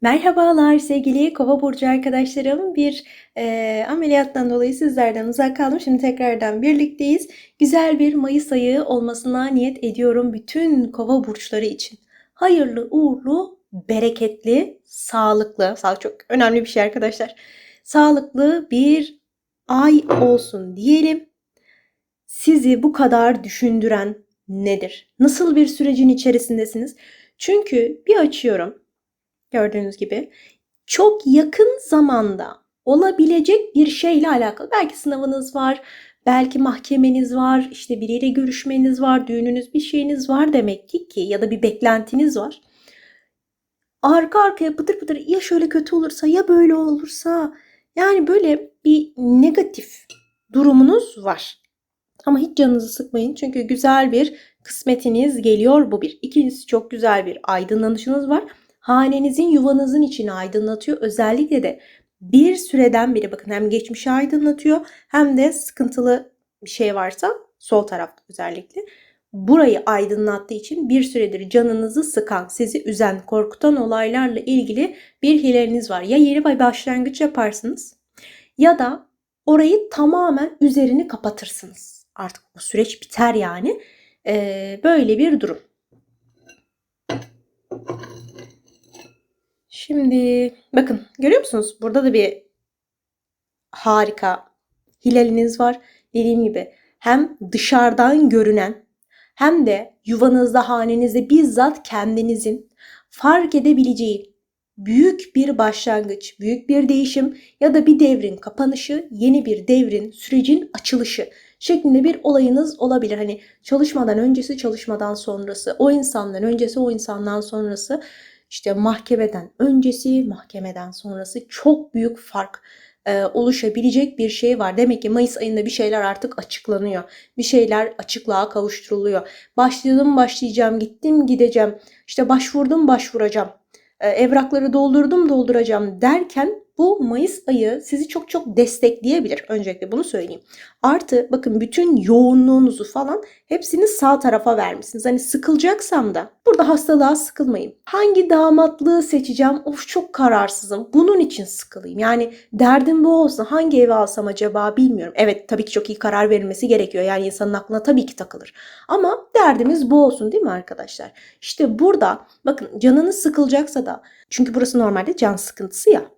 Merhabalar sevgili Kova burcu arkadaşlarım. Bir e, ameliyattan dolayı sizlerden uzak kaldım. Şimdi tekrardan birlikteyiz. Güzel bir Mayıs ayı olmasına niyet ediyorum bütün Kova burçları için. Hayırlı, uğurlu, bereketli, sağlıklı, sağlık çok önemli bir şey arkadaşlar. Sağlıklı bir ay olsun diyelim. Sizi bu kadar düşündüren nedir? Nasıl bir sürecin içerisindesiniz? Çünkü bir açıyorum gördüğünüz gibi çok yakın zamanda olabilecek bir şeyle alakalı. Belki sınavınız var, belki mahkemeniz var, işte biriyle görüşmeniz var, düğününüz bir şeyiniz var demek ki ki ya da bir beklentiniz var. Arka arkaya pıtır pıtır ya şöyle kötü olursa ya böyle olursa yani böyle bir negatif durumunuz var. Ama hiç canınızı sıkmayın çünkü güzel bir kısmetiniz geliyor bu bir. İkincisi çok güzel bir aydınlanışınız var hanenizin yuvanızın içini aydınlatıyor. Özellikle de bir süreden beri bakın hem geçmişi aydınlatıyor hem de sıkıntılı bir şey varsa sol tarafta özellikle burayı aydınlattığı için bir süredir canınızı sıkan, sizi üzen, korkutan olaylarla ilgili bir hileniz var. Ya yeni bir başlangıç yaparsınız ya da orayı tamamen üzerini kapatırsınız. Artık bu süreç biter yani. Ee, böyle bir durum. Şimdi bakın görüyor musunuz? Burada da bir harika hilaliniz var. Dediğim gibi hem dışarıdan görünen hem de yuvanızda, hanenizde bizzat kendinizin fark edebileceği büyük bir başlangıç, büyük bir değişim ya da bir devrin kapanışı, yeni bir devrin, sürecin açılışı şeklinde bir olayınız olabilir. Hani çalışmadan öncesi, çalışmadan sonrası, o insandan öncesi, o insandan sonrası işte mahkemeden öncesi, mahkemeden sonrası çok büyük fark e, oluşabilecek bir şey var. Demek ki Mayıs ayında bir şeyler artık açıklanıyor. Bir şeyler açıklığa kavuşturuluyor. Başladım başlayacağım, gittim gideceğim. İşte başvurdum başvuracağım. E, evrakları doldurdum dolduracağım derken bu Mayıs ayı sizi çok çok destekleyebilir. Öncelikle bunu söyleyeyim. Artı bakın bütün yoğunluğunuzu falan hepsini sağ tarafa vermişsiniz. Hani sıkılacaksam da burada hastalığa sıkılmayayım. Hangi damatlığı seçeceğim? Of çok kararsızım. Bunun için sıkılayım. Yani derdim bu olsa hangi evi alsam acaba bilmiyorum. Evet tabii ki çok iyi karar verilmesi gerekiyor. Yani insanın aklına tabii ki takılır. Ama derdimiz bu olsun değil mi arkadaşlar? İşte burada bakın canınız sıkılacaksa da çünkü burası normalde can sıkıntısı ya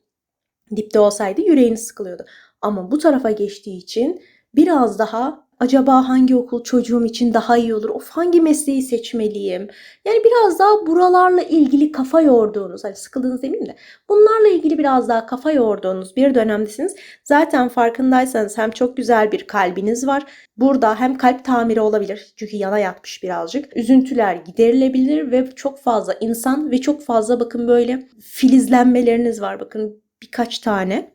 dipte olsaydı yüreğini sıkılıyordu. Ama bu tarafa geçtiği için biraz daha acaba hangi okul çocuğum için daha iyi olur? Of hangi mesleği seçmeliyim? Yani biraz daha buralarla ilgili kafa yorduğunuz, hani sıkıldığınız demeyeyim de bunlarla ilgili biraz daha kafa yorduğunuz bir dönemdesiniz. Zaten farkındaysanız hem çok güzel bir kalbiniz var. Burada hem kalp tamiri olabilir çünkü yana yatmış birazcık. Üzüntüler giderilebilir ve çok fazla insan ve çok fazla bakın böyle filizlenmeleriniz var. Bakın birkaç tane.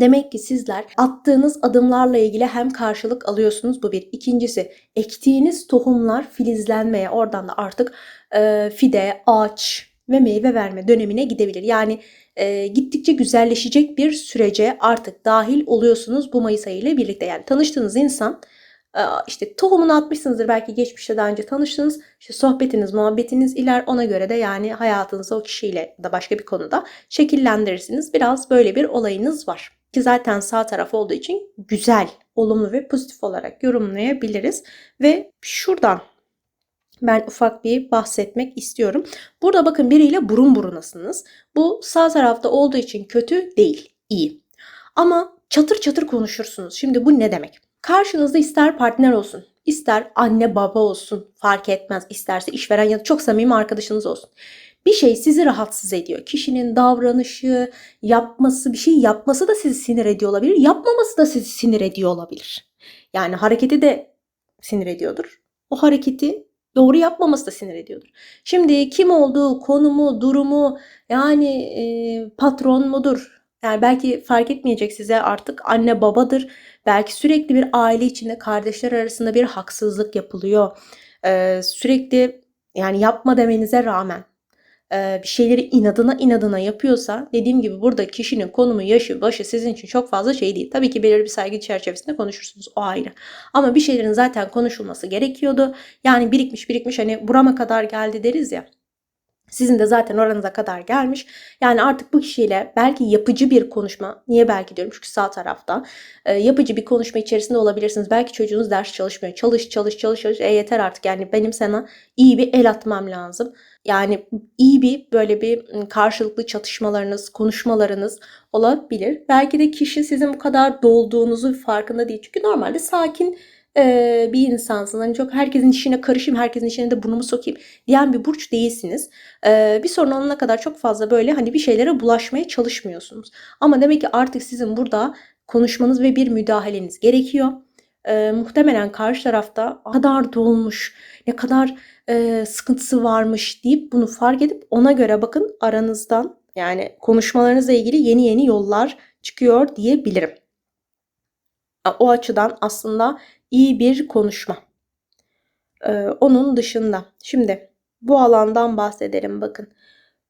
Demek ki sizler attığınız adımlarla ilgili hem karşılık alıyorsunuz bu bir. İkincisi ektiğiniz tohumlar filizlenmeye oradan da artık e, fide, ağaç ve meyve verme dönemine gidebilir. Yani e, gittikçe güzelleşecek bir sürece artık dahil oluyorsunuz bu Mayıs ayı ile birlikte. Yani tanıştığınız insan işte tohumunu atmışsınızdır belki geçmişte daha önce tanıştınız. İşte sohbetiniz, muhabbetiniz iler ona göre de yani hayatınızı o kişiyle da başka bir konuda şekillendirirsiniz. Biraz böyle bir olayınız var. Ki zaten sağ taraf olduğu için güzel, olumlu ve pozitif olarak yorumlayabiliriz. Ve şuradan ben ufak bir bahsetmek istiyorum. Burada bakın biriyle burun burunasınız. Bu sağ tarafta olduğu için kötü değil, iyi. Ama çatır çatır konuşursunuz. Şimdi bu ne demek? Karşınızda ister partner olsun, ister anne baba olsun fark etmez. İsterse işveren ya da çok samimi arkadaşınız olsun. Bir şey sizi rahatsız ediyor. Kişinin davranışı, yapması, bir şey yapması da sizi sinir ediyor olabilir. Yapmaması da sizi sinir ediyor olabilir. Yani hareketi de sinir ediyordur. O hareketi doğru yapmaması da sinir ediyordur. Şimdi kim olduğu, konumu, durumu yani e, patron mudur, yani belki fark etmeyecek size artık anne babadır. Belki sürekli bir aile içinde kardeşler arasında bir haksızlık yapılıyor. Ee, sürekli yani yapma demenize rağmen e, bir şeyleri inadına inadına yapıyorsa dediğim gibi burada kişinin konumu, yaşı, başı sizin için çok fazla şey değil. Tabii ki belirli bir saygı çerçevesinde konuşursunuz o ayrı. Ama bir şeylerin zaten konuşulması gerekiyordu. Yani birikmiş birikmiş hani burama kadar geldi deriz ya. Sizin de zaten oranıza kadar gelmiş. Yani artık bu kişiyle belki yapıcı bir konuşma, niye belki diyorum çünkü sağ tarafta e, yapıcı bir konuşma içerisinde olabilirsiniz. Belki çocuğunuz ders çalışmıyor. Çalış, çalış, çalış, çalış. E yeter artık yani benim sana iyi bir el atmam lazım. Yani iyi bir böyle bir ım, karşılıklı çatışmalarınız, konuşmalarınız olabilir. Belki de kişi sizin bu kadar dolduğunuzu farkında değil. Çünkü normalde sakin bir insansınız. Hani çok herkesin işine karışayım, herkesin işine de burnumu sokayım diyen bir burç değilsiniz. Bir sorun olana kadar çok fazla böyle hani bir şeylere bulaşmaya çalışmıyorsunuz. Ama demek ki artık sizin burada konuşmanız ve bir müdahaleniz gerekiyor. Muhtemelen karşı tarafta "Ne kadar dolmuş, ne kadar sıkıntısı varmış deyip bunu fark edip ona göre bakın aranızdan yani konuşmalarınızla ilgili yeni yeni yollar çıkıyor diyebilirim. O açıdan aslında iyi bir konuşma. Ee, onun dışında şimdi bu alandan bahsedelim bakın.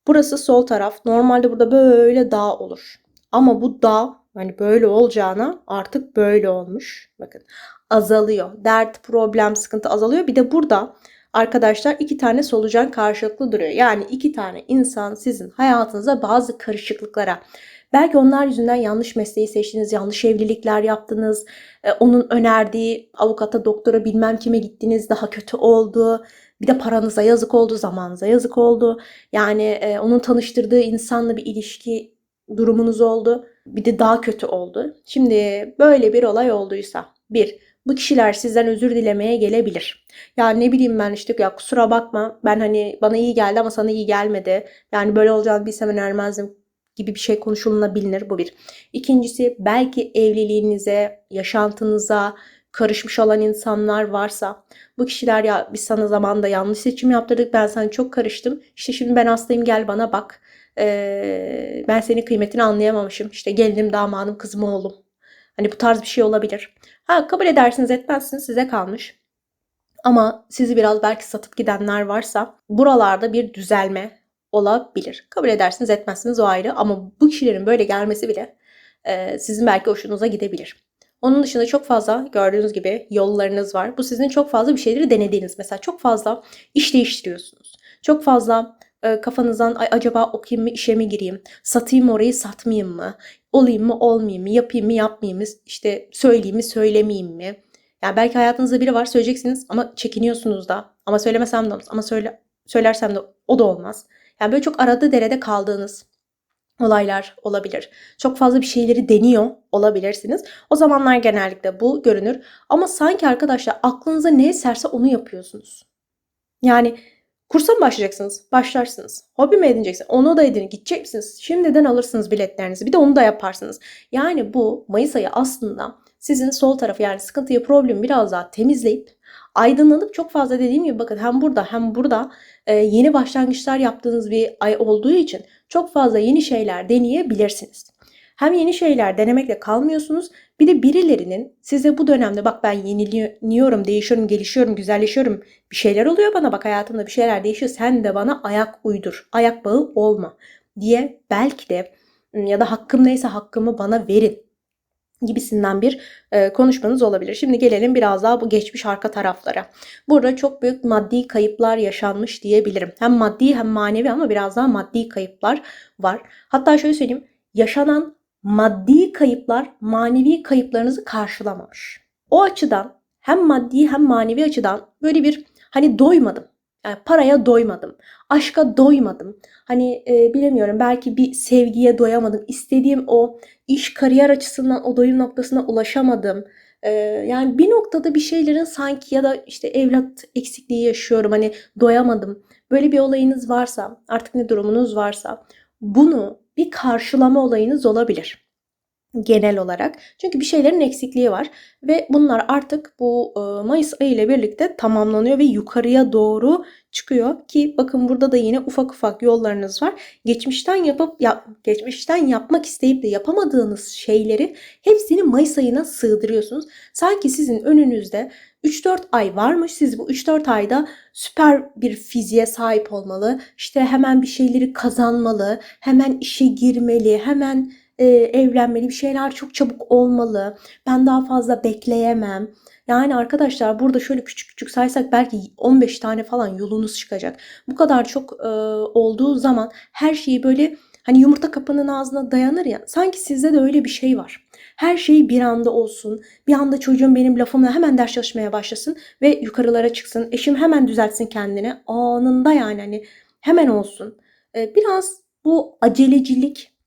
Burası sol taraf. Normalde burada böyle dağ olur. Ama bu dağ hani böyle olacağına artık böyle olmuş. Bakın azalıyor. Dert, problem, sıkıntı azalıyor. Bir de burada arkadaşlar iki tane solucan karşılıklı duruyor. Yani iki tane insan sizin hayatınıza bazı karışıklıklara, belki onlar yüzünden yanlış mesleği seçtiniz, yanlış evlilikler yaptınız, e, onun önerdiği avukata, doktora bilmem kime gittiniz daha kötü oldu. Bir de paranıza yazık oldu, zamanınıza yazık oldu. Yani e, onun tanıştırdığı insanla bir ilişki durumunuz oldu. Bir de daha kötü oldu. Şimdi böyle bir olay olduysa bir, bu kişiler sizden özür dilemeye gelebilir. Ya ne bileyim ben işte ya kusura bakma ben hani bana iyi geldi ama sana iyi gelmedi. Yani böyle olacağını bilsem önermezdim gibi bir şey konuşulabilir bu bir. İkincisi belki evliliğinize, yaşantınıza karışmış olan insanlar varsa bu kişiler ya biz sana zamanda yanlış seçim yaptırdık ben sana çok karıştım. İşte şimdi ben hastayım gel bana bak. Ee, ben senin kıymetini anlayamamışım. İşte gelinim, damadım, kızım, oğlum. Hani bu tarz bir şey olabilir. Ha kabul edersiniz etmezsiniz size kalmış. Ama sizi biraz belki satıp gidenler varsa buralarda bir düzelme olabilir. Kabul edersiniz etmezsiniz o ayrı ama bu kişilerin böyle gelmesi bile e, sizin belki hoşunuza gidebilir. Onun dışında çok fazla gördüğünüz gibi yollarınız var. Bu sizin çok fazla bir şeyleri denediğiniz. Mesela çok fazla iş değiştiriyorsunuz. Çok fazla e, kafanızdan Ay, acaba okuyayım mı işe mi gireyim? Satayım orayı satmayayım mı? Olayım mı olmayayım mı? Yapayım mı yapmayayım mı? İşte söyleyeyim mi söylemeyeyim mi? Yani belki hayatınızda biri var söyleyeceksiniz ama çekiniyorsunuz da. Ama söylemesem de olmaz. Ama söyle, söylersem de o da olmaz. Yani böyle çok arada derede kaldığınız olaylar olabilir. Çok fazla bir şeyleri deniyor olabilirsiniz. O zamanlar genellikle bu görünür. Ama sanki arkadaşlar aklınıza ne eserse onu yapıyorsunuz. Yani kursa mı başlayacaksınız? Başlarsınız. Hobi mi edineceksiniz? Onu da edin. Gidecek misiniz? Şimdiden alırsınız biletlerinizi. Bir de onu da yaparsınız. Yani bu Mayıs ayı aslında sizin sol tarafı yani sıkıntıyı problemi biraz daha temizleyip aydınlanıp çok fazla dediğim gibi bakın hem burada hem burada e, yeni başlangıçlar yaptığınız bir ay olduğu için çok fazla yeni şeyler deneyebilirsiniz. Hem yeni şeyler denemekle kalmıyorsunuz bir de birilerinin size bu dönemde bak ben yeniliyorum, değişiyorum, gelişiyorum, güzelleşiyorum. Bir şeyler oluyor bana bak hayatımda bir şeyler değişiyor. Sen de bana ayak uydur, ayak bağı olma diye belki de ya da hakkım neyse hakkımı bana verin gibisinden bir e, konuşmanız olabilir. Şimdi gelelim biraz daha bu geçmiş arka taraflara. Burada çok büyük maddi kayıplar yaşanmış diyebilirim. Hem maddi hem manevi ama biraz daha maddi kayıplar var. Hatta şöyle söyleyeyim. Yaşanan maddi kayıplar manevi kayıplarınızı karşılamamış. O açıdan hem maddi hem manevi açıdan böyle bir hani doymadım. Yani paraya doymadım. Aşka doymadım. Hani e, bilemiyorum belki bir sevgiye doyamadım. İstediğim o iş kariyer açısından o doyum noktasına ulaşamadım. E, yani bir noktada bir şeylerin sanki ya da işte evlat eksikliği yaşıyorum. Hani doyamadım. Böyle bir olayınız varsa artık ne durumunuz varsa bunu bir karşılama olayınız olabilir genel olarak. Çünkü bir şeylerin eksikliği var ve bunlar artık bu e, Mayıs ayı ile birlikte tamamlanıyor ve yukarıya doğru çıkıyor ki bakın burada da yine ufak ufak yollarınız var. Geçmişten yapıp ya, geçmişten yapmak isteyip de yapamadığınız şeyleri hepsini Mayıs ayına sığdırıyorsunuz. Sanki sizin önünüzde 3-4 ay varmış. Siz bu 3-4 ayda süper bir fiziğe sahip olmalı. İşte hemen bir şeyleri kazanmalı, hemen işe girmeli, hemen e, evlenmeli, bir şeyler çok çabuk olmalı. Ben daha fazla bekleyemem. Yani arkadaşlar burada şöyle küçük küçük saysak belki 15 tane falan yolunuz çıkacak. Bu kadar çok e, olduğu zaman her şeyi böyle hani yumurta kapının ağzına dayanır ya. Sanki sizde de öyle bir şey var. Her şey bir anda olsun. Bir anda çocuğum benim lafımla hemen ders çalışmaya başlasın ve yukarılara çıksın. Eşim hemen düzeltsin kendini. Anında yani hani hemen olsun. E, biraz bu acelecilik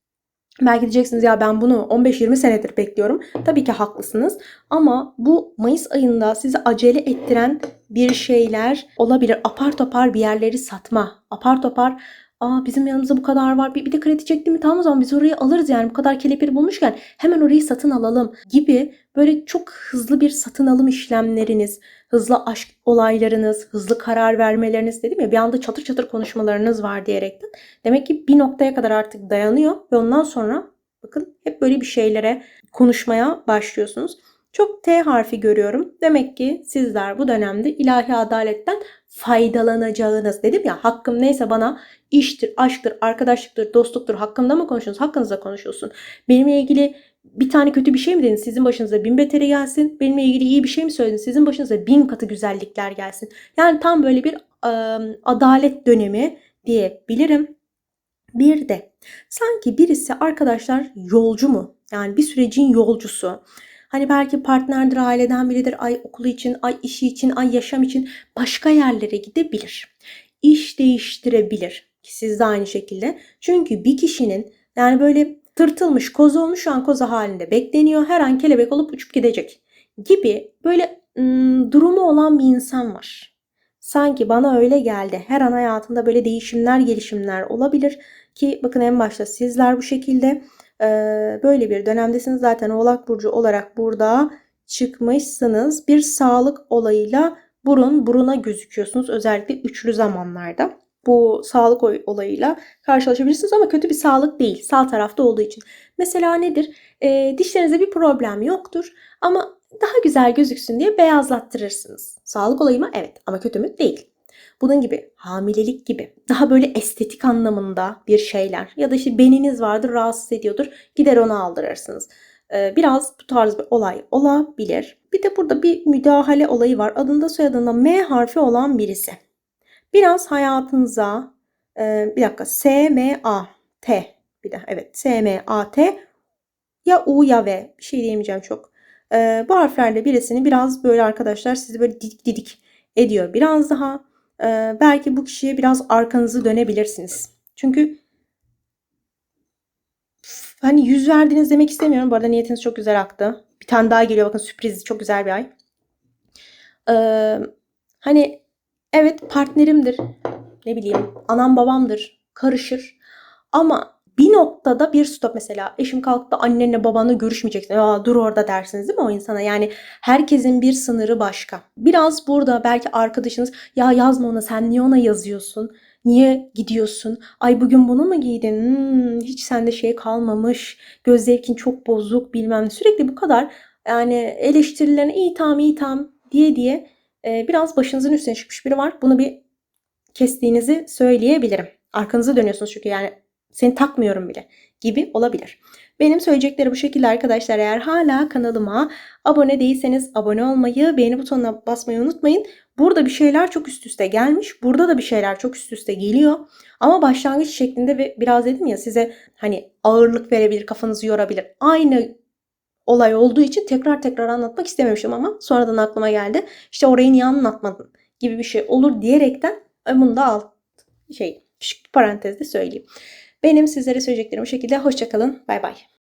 Belki diyeceksiniz ya ben bunu 15-20 senedir bekliyorum. Tabii ki haklısınız. Ama bu Mayıs ayında sizi acele ettiren bir şeyler olabilir. Apar topar bir yerleri satma. Apar topar Aa bizim yanımızda bu kadar var. Bir, bir de kredi çekti mi tamam o zaman biz orayı alırız yani. Bu kadar kelepir bulmuşken hemen orayı satın alalım gibi böyle çok hızlı bir satın alım işlemleriniz, hızlı aşk olaylarınız, hızlı karar vermeleriniz dedim ya bir anda çatır çatır konuşmalarınız var diyerekten. Demek ki bir noktaya kadar artık dayanıyor ve ondan sonra bakın hep böyle bir şeylere konuşmaya başlıyorsunuz. Çok T harfi görüyorum. Demek ki sizler bu dönemde ilahi adaletten faydalanacağınız dedim ya hakkım neyse bana iştir, aşktır, arkadaşlıktır, dostluktur hakkında mı konuşuyorsunuz? Hakkınızda konuşuyorsun. Benimle ilgili bir tane kötü bir şey mi dedin? Sizin başınıza bin beteri gelsin. Benimle ilgili iyi bir şey mi söyledin? Sizin başınıza bin katı güzellikler gelsin. Yani tam böyle bir ıı, adalet dönemi diyebilirim. Bir de sanki birisi arkadaşlar yolcu mu? Yani bir sürecin yolcusu. Hani belki partnerdir, aileden biridir, ay okulu için, ay işi için, ay yaşam için başka yerlere gidebilir. İş değiştirebilir. Ki siz de aynı şekilde. Çünkü bir kişinin yani böyle tırtılmış, koz olmuş şu an koza halinde bekleniyor. Her an kelebek olup uçup gidecek gibi böyle ım, durumu olan bir insan var. Sanki bana öyle geldi. Her an hayatında böyle değişimler, gelişimler olabilir. Ki bakın en başta sizler bu şekilde böyle bir dönemdesiniz. Zaten Oğlak Burcu olarak burada çıkmışsınız. Bir sağlık olayıyla burun buruna gözüküyorsunuz. Özellikle üçlü zamanlarda. Bu sağlık olayıyla karşılaşabilirsiniz ama kötü bir sağlık değil. Sağ tarafta olduğu için. Mesela nedir? E, dişlerinizde bir problem yoktur ama daha güzel gözüksün diye beyazlattırırsınız. Sağlık olayı mı? Evet ama kötü mü? Değil. Bunun gibi hamilelik gibi daha böyle estetik anlamında bir şeyler ya da işte beniniz vardır rahatsız ediyordur gider onu aldırırsınız. Ee, biraz bu tarz bir olay olabilir. Bir de burada bir müdahale olayı var. Adında soyadında M harfi olan birisi. Biraz hayatınıza e, bir dakika S M A T bir de evet S M A T ya U ya V bir şey diyemeyeceğim çok. Ee, bu harflerle birisini biraz böyle arkadaşlar sizi böyle didik didik ediyor. Biraz daha e, belki bu kişiye biraz arkanızı dönebilirsiniz. Çünkü hani yüz verdiniz demek istemiyorum. Bu arada niyetiniz çok güzel aktı. Bir tane daha geliyor bakın sürpriz çok güzel bir ay. Ee, hani evet partnerimdir. Ne bileyim anam babamdır. Karışır. Ama bir noktada bir stop mesela eşim kalktı annenle babanla görüşmeyeceksin. Aa, dur orada dersiniz değil mi o insana? Yani herkesin bir sınırı başka. Biraz burada belki arkadaşınız ya yazma ona sen niye ona yazıyorsun? Niye gidiyorsun? Ay bugün bunu mu giydin? Hmm, hiç sende şey kalmamış. Göz zevkin çok bozuk bilmem. Sürekli bu kadar yani eleştirilerine iyi tamam iyi tamam diye diye e, biraz başınızın üstüne çıkmış biri var. Bunu bir kestiğinizi söyleyebilirim. Arkanızı dönüyorsunuz çünkü yani seni takmıyorum bile gibi olabilir. Benim söyleyecekleri bu şekilde arkadaşlar. Eğer hala kanalıma abone değilseniz abone olmayı, beğeni butonuna basmayı unutmayın. Burada bir şeyler çok üst üste gelmiş. Burada da bir şeyler çok üst üste geliyor. Ama başlangıç şeklinde ve biraz dedim ya size hani ağırlık verebilir, kafanızı yorabilir. Aynı olay olduğu için tekrar tekrar anlatmak istememişim ama sonradan aklıma geldi. İşte orayı niye anlatmadın gibi bir şey olur diyerekten bunu da al şey küçük parantezde söyleyeyim. Benim sizlere söyleyeceklerim bu şekilde. Hoşçakalın. Bay bay.